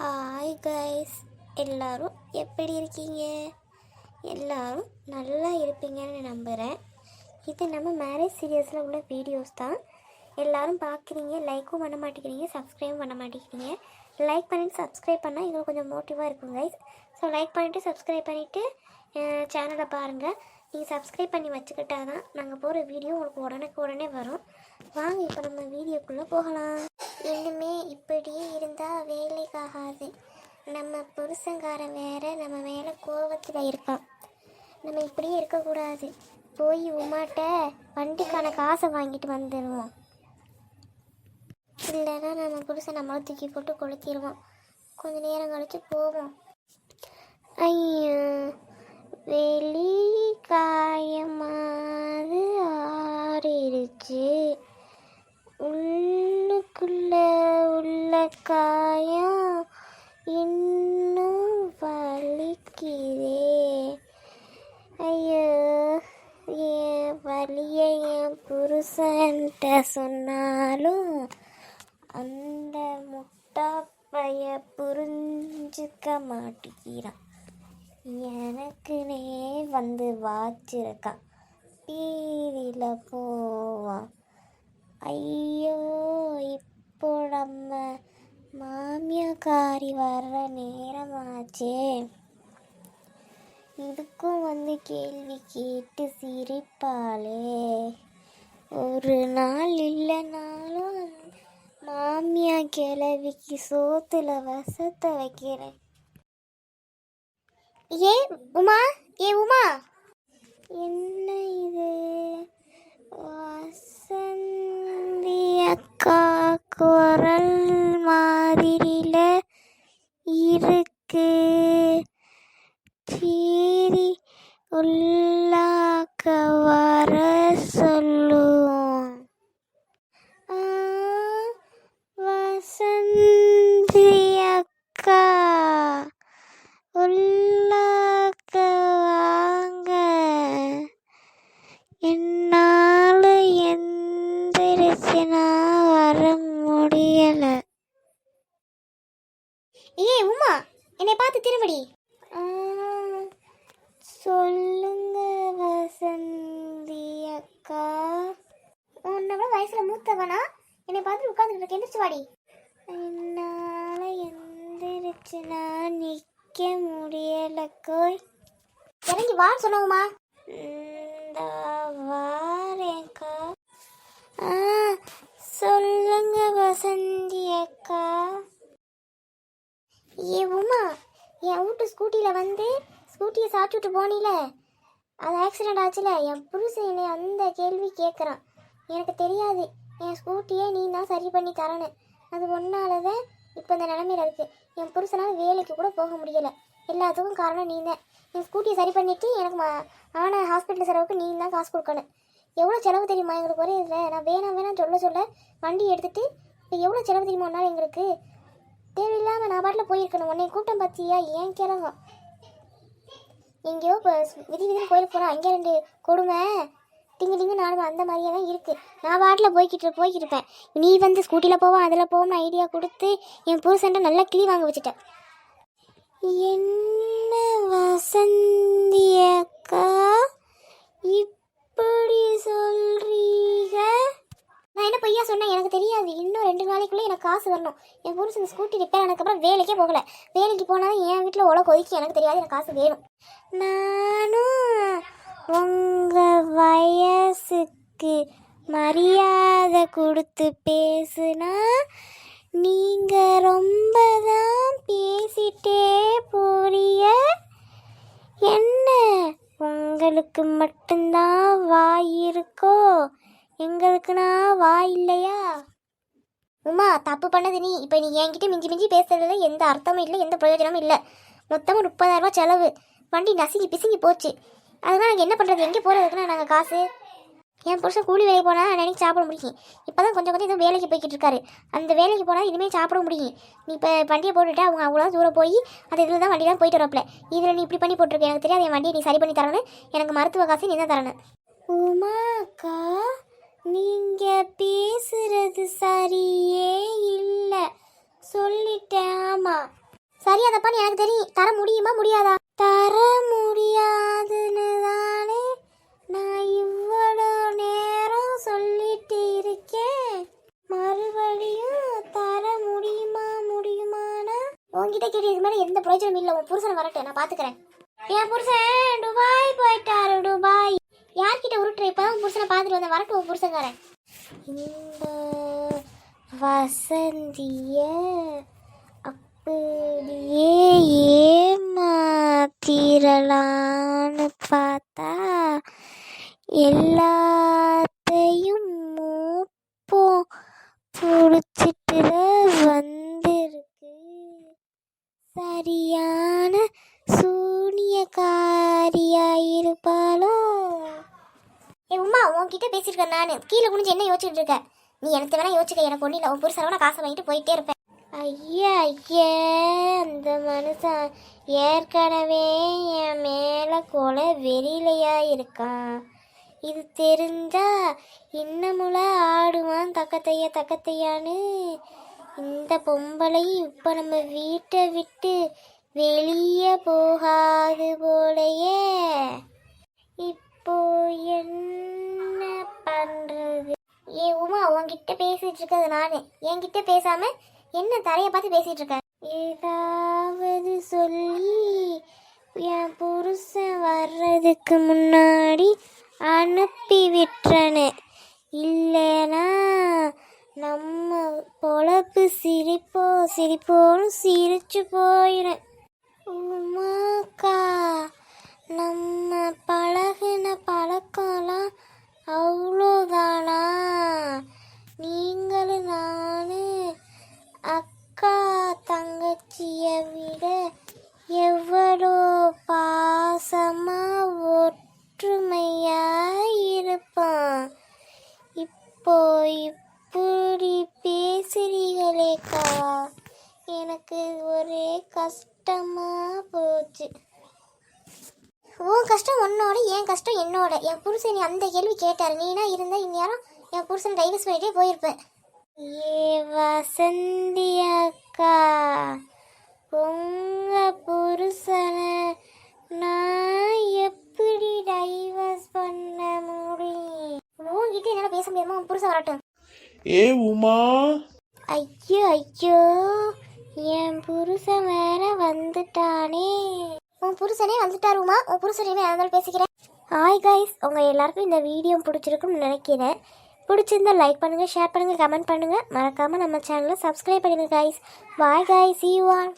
Hi guys எல்லோரும் எப்படி இருக்கீங்க? எல்லோரும் நல்லா இருப்பீங்கன்னு நம்புகிறேன் இது நம்ம மேரேஜ் சீரியஸில் உள்ள வீடியோஸ் தான். எல்லோரும் பார்க்குறீங்க லைக்கும் பண்ண மாட்டேங்கிறீங்க சப்ஸ்கிரைபும் பண்ண மாட்டேங்கிறீங்க. லைக் பண்ணிட்டு சப்ஸ்கிரைப் பண்ணால் எங்களுக்கு கொஞ்சம் மோட்டிவாக இருக்கும் கைஸ் ஸோ லைக் பண்ணிவிட்டு சப்ஸ்கிரைப் பண்ணிவிட்டு சேனலை பாருங்கள் நீங்கள் சப்ஸ்கிரைப் பண்ணி வச்சுக்கிட்டா தான் நாங்கள் போகிற வீடியோ உங்களுக்கு உடனுக்கு உடனே வரும். வாங்க இப்போ நம்ம வீடியோக்குள்ளே போகலாம். இன்னுமே இப்படியே இருந்தால் வேலைக்காகாது நம்ம புருஷங்காரன் வேற நம்ம மேலே கோவத்தில் இருக்கான். நம்ம இப்படியே இருக்கக்கூடாது. போய் உமாட்ட வண்டிக்கான காசை வாங்கிட்டு வந்துடுவோம் இல்லைன்னா நம்ம புருஷன் நம்மளும் தூக்கி போட்டு கொளுத்திடுவோம் கொஞ்ச நேரம் கழிச்சு போவோம். ஐயோ வெளி காயமாது ஆறிடுச்சு உள்ளுக்குள்ள உள்ள காயம் இன்னும் வலிக்குதே. ஐயோ என் வலியை என் புருஷன்ட்ட சொன்னாலும் அந்த முட்டா பைய புரிஞ்சுக்க மாட்டேங்கிறான். எனக்குனே வந்து வாச்சிருக்கான் பீதியில் போவான். ஐயோ இப்போ நம்ம மாமியாக்காரி வர்ற நேரமாச்சே. இதுக்கும் வந்து கேள்வி கேட்டு சிரிப்பாளே. ஒரு நாள் இல்லைனாலும் மாமியா கிழவிக்கு சோத்துல வசத்தை வைக்கிறேன். ஏ உமா? ஏ உமா? என்ன இது? வசந்தி அக்கா குரல் மாதிரில இருக்கு. சீரி உள்ள வர சொல்லுவோம் ஆ, வசந்தி அக்கா உள்ளாக்க வாங்க என்னால எந்திரிச்சுனா வர முடியல ஏ உமா என்னை பார்த்து திரும்படி. சொல்லுங்க வசந்தி அக்கா. உன்னை விட வயசுல மூத்தவனா? என்னை பார்த்து உட்காந்துட்டு இருக்க எந்திரிச்சு வாடி. என்னால எந்திரிச்சுனா நிக்க முடியலக்கோய் இறங்கி வா சொன்னவுமா இந்த வாரேக்கா ஆ சொல்லுங்க வசந்தி அக்கா. ஏ உமா என் வீட்டு ஸ்கூட்டியில் வந்து ஸ்கூட்டியை சாப்பிட்டுட்டு போனில? அது ஆக்சிடெண்ட் ஆச்சுல? என் புருஷன் என்னை அந்த கேள்வி கேட்குறான் எனக்கு தெரியாது. என் ஸ்கூட்டியை நீ தான் சரி பண்ணி தரணும் அது ஒன்றால தான் இப்போ இந்த நிலமையில இருக்கு. என் புருஷனால் வேலைக்கு கூட போக முடியலை. எல்லாத்துக்கும் காரணம் நீ தான் என் ஸ்கூட்டியை சரி பண்ணிவிட்டு எனக்கு ஆன ஹாஸ்பிட்டல் செலவுக்கு நீ தான் காசு கொடுக்கணும். எவ்வளோ செலவு தெரியுமா எங்களுக்கு ஒரே இதில்? நான் வேணாம் வேணாம் சொல்ல சொல்ல வண்டி எடுத்துகிட்டு இப்போ எவ்வளோ செலவு தெரியுமா ஒன்றால் எங்களுக்கு? தேவையில்லாமல் நான் பாட்டில் போயிருக்கணும். உன்னை கூட்டம் பார்த்தியா ஏன் கிளம்பும் எங்கேயோ இப்போ விதி விதின்னு கோயிலுக்கு போகிறோம் அங்கே ரெண்டு கொடுமை. டிங்கு டிங்கு நானும் அந்த மாதிரியே தான் இருக்குது நான் பாட்டில் போய்கிட்டு போய்க்கிருப்பேன். நீ வந்து ஸ்கூட்டியில் போவோம் அதில் போவோம்னு ஐடியா கொடுத்து என் புருஷன்ட்ட நல்லா கிளி வாங்க வச்சுட்டேன் என்ன வசந்தி அக்கா இப்படி சொல்றீங்க? நான் என்ன பொய்யா சொன்னேன்? எனக்கு தெரியாது. இன்னும் ரெண்டு நாளைக்குள்ளே எனக்கு காசு வரணும். என் புருஷன் ஸ்கூட்டி ரிப்பேர் ஆனதுக்கப்புறம் வேலைக்கே போகல. வேலைக்கு போனாலும் என் வீட்டில் உலக ஒதுக்கி எனக்கு தெரியாது. எனக்கு காசு வேணும். நானும் உங்கள் வயசுக்கு மரியாதை கொடுத்து பேசுனா நீங்கள் ரொம்ப தான் பேசிட்டே போறிய என்ன? உங்களுக்கு மட்டும்தான் வாய் இருக்கோ? எங்களுக்குனா வா இல்லையா? உமா தப்பு பண்ணது நீ. இப்போ நீ என்கிட்ட மிஞ்சி மிஞ்சி பேசுறதுல எந்த அர்த்தமும் இல்லை எந்த பிரயோஜனமும் இல்லை. மொத்தமாக முப்பதாயிரரூபா செலவு. வண்டி நசுங்கி பிசுங்கி போச்சு. அதனால் நாங்கள் என்ன பண்ணுறது எங்கே போகிறதுக்குன்னா நாங்கள் காசு? என் புருஷன் கூலி வேலைக்கு போனால் நினைச்சு சாப்பிட முடியும். இப்போ தான் கொஞ்சம் கொஞ்சம் ஏதோ வேலைக்கு போய்கிட்டு இருக்காரு. அந்த வேலைக்கு போனால் இனிமேல் சாப்பிட முடியும். நீ இப்போ வண்டியை போட்டுட்டு அவங்க அவ்வளோ தூரம் போய் அந்த இதில் தான் வண்டி தான் போயிட்டு வரப்பில்ல இதில் நீ இப்படி பண்ணி போட்டிருக்க. எனக்கு தெரியாது என் வண்டியை நீ சரி பண்ணி தரணும் எனக்கு மருத்துவ காசு நீ தான் தரணும் உமாக்கா நீங்க பேசுறது சரியே இல்லை. சொல்லிட்டேன் ஆமா. சரியா எனக்கு தெரியும். தர முடியுமா முடியாதா? தர முடியாதுன்னு தானே நான் இவ்வளோ நேரம் சொல்லிட்டு இருக்கேன். மறுபடியும் தர முடியுமா முடியுமானா? உங்ககிட்ட கேட்டு இது மேலே எந்த பிரயோஜனம் இல்லை. உன் புருஷனை வரட்டும் நான் பார்த்துக்கிறேன் என் புருஷன் துபாய் போயிட்டாரு துபாய். யார்கிட்ட உருட்டுற இப்போ தான் புருஷனை பார்த்துட்டு வந்தேன். வரட்டும் உன் புருஷங்காரன் இந்த வசந்திய அப்படியே ஏமாத்திரலான்னு பார்த்தா எல்லாத்தையும் மூப்போம். பிடிச்சிட்டுல வந்திருக்கு. சரியான சூனியக்காரியாயிருப்பாளோ? ஏ உமா உன்கிட்ட பேசியிருக்கேன் நான். கீழே குனிஞ்சு என்ன யோசிச்சுட்டு இருக்க? நீ எனக்கு வேணா யோசிக்க எனக்கு ஒன்றும் இல்லை. உன் புருஷனோட காசை வாங்கிட்டு போயிட்டே இருப்பேன். ஐயா ஐயா அந்த மனுஷன் ஏற்கனவே என் மேலே கொலை வெறியிலையா இருக்கான். இது தெரிஞ்சா இன்னமுல ஆடுவான் தக்கத்தையா தக்கத்தையான்னு. இந்த பொம்பளை இப்போ நம்ம வீட்டை விட்டு வெளியே போகாது போலையே. இப்போ என்ன சும்மா உன்கிட்ட பேசிட்டு இருக்கிறது நானு? என்கிட்ட பேசாம என்ன தரையை பார்த்து பேசிட்டு இருக்க? ஏதாவது சொல்லி என் புருஷன் வர்றதுக்கு முன்னா இப்போ இப்படி பேசுறீங்களேக்கா எனக்கு ஒரே கஷ்டமா போச்சு. உன் கஷ்டம் உன்னோட என் கஷ்டம் என்னோட. என் புருஷன் நீ அந்த கேள்வி கேட்டாரு. நீனா இருந்தா இந்நேரம் என் புருஷன் டைவர்ஸ் பண்ணிட்டே போயிருப்பேன். ஏ வசந்தி அக்கா உங்க ஏ உமா? ஐயோ ஐயோ என் புருஷன் வேற வந்துட்டானே. உன் புருஷனே வந்துட்டாரு உமா. உன் புருஷனே அதனால பேசிக்கிறேன். ஹாய் கைஸ் உங்கள் எல்லாருக்கும் இந்த வீடியோ பிடிச்சிருக்கும்னு நினைக்கிறேன். பிடிச்சிருந்தா லைக் பண்ணுங்கள் ஷேர் பண்ணுங்கள் கமெண்ட் பண்ணுங்கள் மறக்காமல் நம்ம சேனலை சப்ஸ்கிரைப் பண்ணுங்க guys bye guys you are